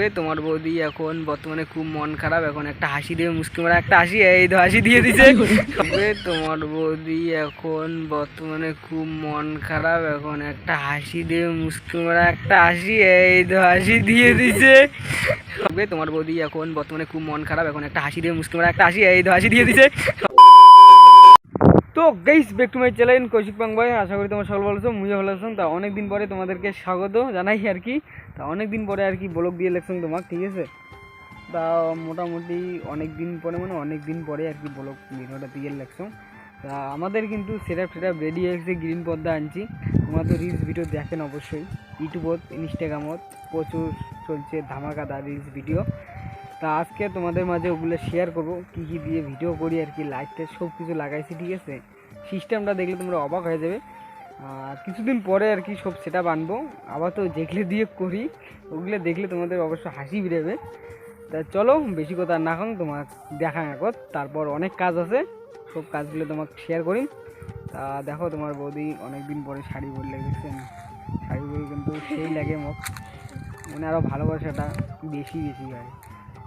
থাকবে। তোমার বৌদি এখন বর্তমানে খুব মন খারাপ, এখন একটা হাসি দিয়ে মুসকি মারা একটা হাসি, এই তো হাসি দিয়ে দিছে। তোমার বৌদি এখন বর্তমানে খুব মন খারাপ, এখন একটা হাসি দিয়ে মুসকি মারা একটা হাসি, এই তো হাসি দিয়ে দিছে। থাকবে, তোমার বৌদি এখন বর্তমানে খুব মন খারাপ, এখন একটা হাসি দিয়ে মুসকি মারা একটা হাসি, এই তো হাসি দিয়ে দিছে। তো guys back to my channel Kaushik Pang ভাই, আশা করি তোমার সকল ভালো আছো মুঝে ভালো আছো। তা অনেক দিন পরে তোমাদেরকে স্বাগত জানাই আর কি। তা অনেক দিন পরে আর কি ব্লগ দিয়ে লেখছেন তোমার, ঠিক আছে? তা মোটামুটি অনেক দিন পরে মানে অনেক দিন পরে আর কি ব্লগ ভিডিওটা দিয়ে লেখছো তা আমাদের কিন্তু সেটআপ সেটআপ রেডি হয়ে গেছে গ্রিন পর্দা আনছি। তোমরা তো রিলস ভিডিও দেখেন অবশ্যই। ইউটিউবত ইনস্টাগ্রামত প্রচুর চলছে ধামাকাদা রিলস ভিডিও তা আজকে তোমাদের মাঝে ওগুলো শেয়ার করব, কী কী দিয়ে ভিডিও করি আর কি লাইটটা সব কিছু লাগাইছি, ঠিক আছে? সিস্টেমটা দেখলে তোমরা অবাক হয়ে যাবে। আর কিছুদিন পরে আর কি সব সেটা বানবো। আবার তো যেগুলো দিয়ে করি, ওগুলো দেখলে তোমাদের অবশ্য হাসি বেরোবে। তা চলো, বেশি কথা না খান তোমার দেখা এখন তারপর অনেক কাজ আছে, সব কাজগুলো তোমাকে শেয়ার করি। তা দেখো, তোমার বৌদি অনেক দিন পরে শাড়ি পরলে দেখছেন শাড়ি পরে কিন্তু সেই লাগে মোক মানে আরও ভালোবাসাটা বেশি বেশি হয়।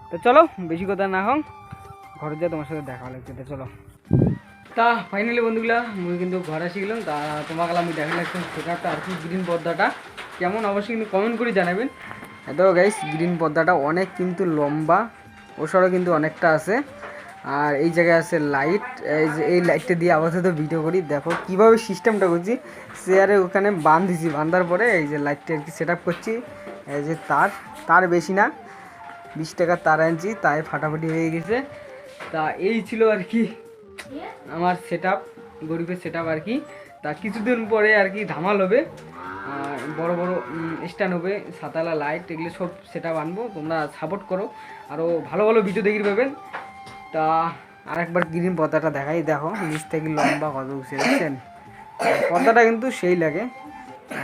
তো চলো, বেশি কথা না হোক ঘরে যা তোমার সাথে দেখা লাগছে তো চলো। তা ফাইনালি বন্ধুগুলা মুই কিন্তু ঘর আসি গেলাম তা, তোমাকে আমি দেখা লাগছে সেটা আর কি গ্রিন পর্দাটা। কেমন অবশ্যই কিন্তু কমেন্ট করে জানাবেন। এত গাইস গ্রিন পর্দাটা অনেক কিন্তু লম্বা, ওসরও কিন্তু অনেকটা আছে। আর এই জায়গায় আছে লাইট এই যে এই লাইটটা দিয়ে আপাতত ভিডিও করি। দেখো কীভাবে সিস্টেমটা করছি। চেয়ারে ওখানে বাঁধিছি বাঁধার পরে এই যে লাইটটা আর কি সেট করছি। এই যে তার তার বেশি না, বিশ টাকার তার আনছি, তাই ফাটাফাটি হয়ে গেছে। তা এই ছিল আর কি আমার সেট আপ গরিবের সেট আপ আর কি। তা কিছুদিন পরে আর কি ধামাল হবে। আর বড় বড় স্ট্যান্ড হবে সাতালা লাইট এগুলো সব সেট আপ আনব, তোমরা সাপোর্ট করো। আরও ভালো ভালো ভিডিও দেখি পাবেন। তা আর একবার গ্রিন পর্দাটা দেখাই, দেখো, নিচ থেকে লম্বা কত উঠছে, দেখছেন? পর্দাটা কিন্তু সেই লাগে।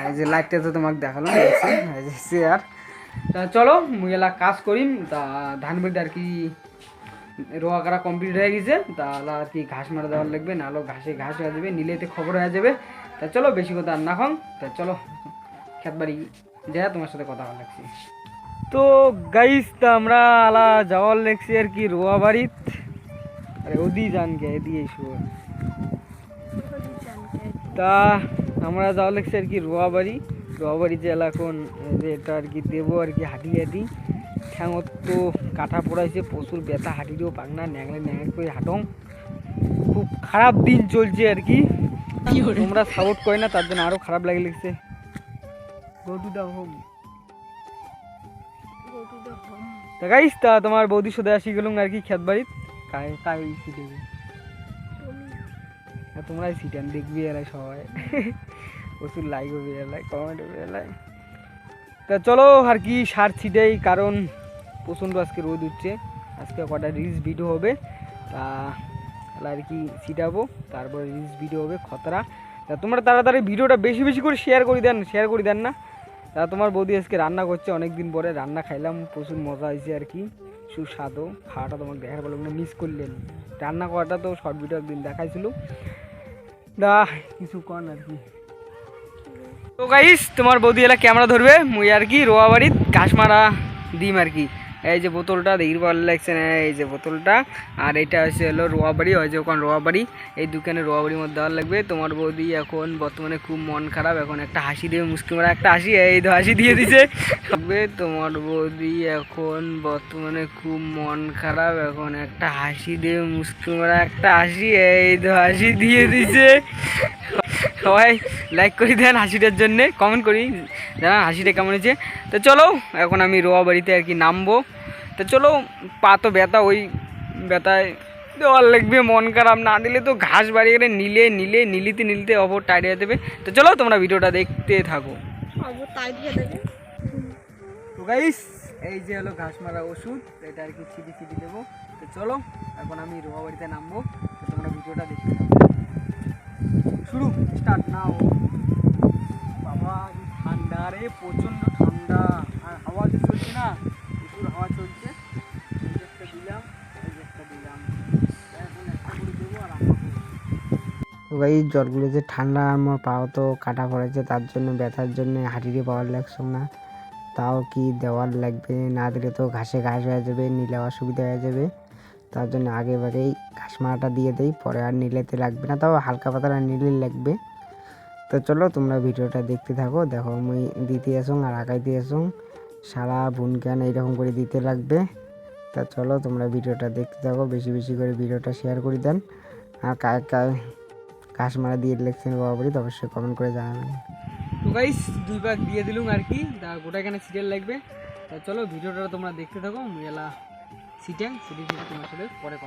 এই যে লাইটটা তো তোমাকে দেখছেন এই চেয়ার তা চলো, মুই এলা কাজ করিম, তা ধান বেড়ে আর কি রোয়া করা কমপ্লিট হয়ে গেছে, তাহলে আর কি ঘাস মারা দেওয়ার লাগবে নাহলে ঘাসে ঘাস হয়ে যাবে, নিলেতে খবর হয়ে যাবে। তা চলো, বেশি কথা আর না খাম তা চলো খেত বাড়ি যা, তোমার সাথে কথা বলা লাগছে। তো গাইস তা আমরা আলা যাওয়ার লাগছি আর কি রোয়া বাড়িত। আরে ওদি জান গে, এদি এসো। তা আমরা যাওয়া লাগছে আর কি রোয়া বাড়ি। রোয়া বাড়িতে এলা এখন যে এটা আর কি দেবো আর কি হাঁটি হাঁটি ঠ্যাঙত তো কাটা পড়াইছে প্রচুর ব্যথা হাঁটিরও পাকনা ন্যাংলে ন্যাংলে করে হাঁটং। খুব খারাপ দিন চলছে আর কি। তোমরা সাপোর্ট করে না তার জন্য আরও খারাপ লাগে লাগছে। Go to the home. তা গাইস তা তোমার বৌদির সাথে আসি গেলুম আর কি খেত কাই কাই সিটে তোমরাই সিটান দেখবি এলাই সবাই। প্রচুর লাইক হবে এলাই কমেন্ট হবে এলাই তা চলো আর কি সার ছিটাই কারণ প্রচণ্ড আজকে রোদ উঠছে। আজকে কটা রিলস ভিডিও হবে। তা আর কি ছিটাবো। তারপরে রিলস ভিডিও হবে, খতরা। তা তোমরা তাড়াতাড়ি ভিডিওটা বেশি বেশি করে শেয়ার করে দেন শেয়ার করে দেন না। তা তোমার বৌদি আজকে রান্না করছে অনেক দিন পরে। রান্না খাইলাম, প্রচুর মজা হয়েছে আর কি। সুস্বাদু। খাওয়াটা তোমাকে দেখার বলে মিস করলেন। রান্না করাটা তো শর্ট ভিডিও একদিন দেখাইছিল। দা কিছু কন আর কি। তো গাইস তোমার বৌদি এলা ক্যামেরা ধরবে, মুই আর কি রোয়া বাড়িত ঘাস মারা দিম আর কি। এই যে বোতলটা, দেখি ভালো লাগছে না? এই যে বোতলটা। আর এটা হচ্ছে হলো রোয়া বাড়ি হয় যে ওখানে রোয়া বাড়ি এই দোকানে রোয়া বাড়ির মধ্যে দেওয়ার লাগবে। তোমার বৌদি এখন বর্তমানে খুব মন খারাপ, এখন একটা হাসি দেবে, মুসকি মারা একটা হাসি, এই তো হাসি দিয়ে দিছে। লাগবে, তোমার বৌদি এখন বর্তমানে খুব মন খারাপ, এখন একটা হাসি দেবে, মুসকি মারা একটা হাসি, এই তো হাসি দিয়ে দিছে। সবাই লাইক করে দেন হাসিটার জন্যে কমেন্ট করি। জানান হাসিটা কেমন হয়েছে? তো চলো এখন আমি রোয়া বাড়িতে আর কি নামবো। তো চলো পা তো ব্যথা ওই ব্যথায় দেওয়ার লাগবে মন খারাপ। না দিলে তো ঘাস বাড়ি করে নিলে নিলে নিলিতে নিলিতে অপর টাইট হয়ে দেবে তো চলো তোমরা ভিডিওটা দেখতে থাকো। তো গাইস এই যে হলো ঘাস মারা ওষুধ এটা আর কি ছিটি ছিটি দেবো। তো চলো এখন আমি রোয়া বাড়িতে নামবো। তো তোমরা ভিডিওটা দেখতে থাকো। শুরু। Start now. বাবা ঠান্ডা রে, প্রচণ্ড ঠান্ডা। আর হাওয়া যে চলছে না, প্রচুর হাওয়া চলছে। যে ঠান্ডা, আমার পাও তো কাটা পড়েছে, তার জন্য, ব্যথার জন্য হাঁটিতে পাওয়ার লাগছে না। তাও কি দেওয়ার লাগবে? না দিলে তো ঘাসে ঘাস হয়ে যাবে, নিলে অসুবিধা হয়ে যাবে। তার জন্য আগে ঘাস মারাটা দিয়ে দেই, পরে আর নিলেতে লাগবে না, তাও হালকা পাতলা নিলে লাগবে। তো চলো তোমরা ভিডিওটা দেখতে থাকো, দেখো মুই দিতে আসুন আর আগাইতে আসুন, সারা বুনকান এইরকম করে দিতে লাগবে? তা চলো তোমরা ভিডিওটা দেখতে থাকো, বেশি বেশি করে ভিডিওটা শেয়ার করে দেন। আর কায় কায় ঘাস মারা দিয়ে লেখছেন বাবারি তো অবশ্যই কমেন্ট করে জানাবেন। তো গাইস দুই ভাগ দিয়ে দিলুম আর কি, তা গোটা এখানে সিরিয়াল লাগবে? তা চলো ভিডিওটা তোমরা দেখতে থাকো, মুই সিটে সিটি তোমার সাথে পরে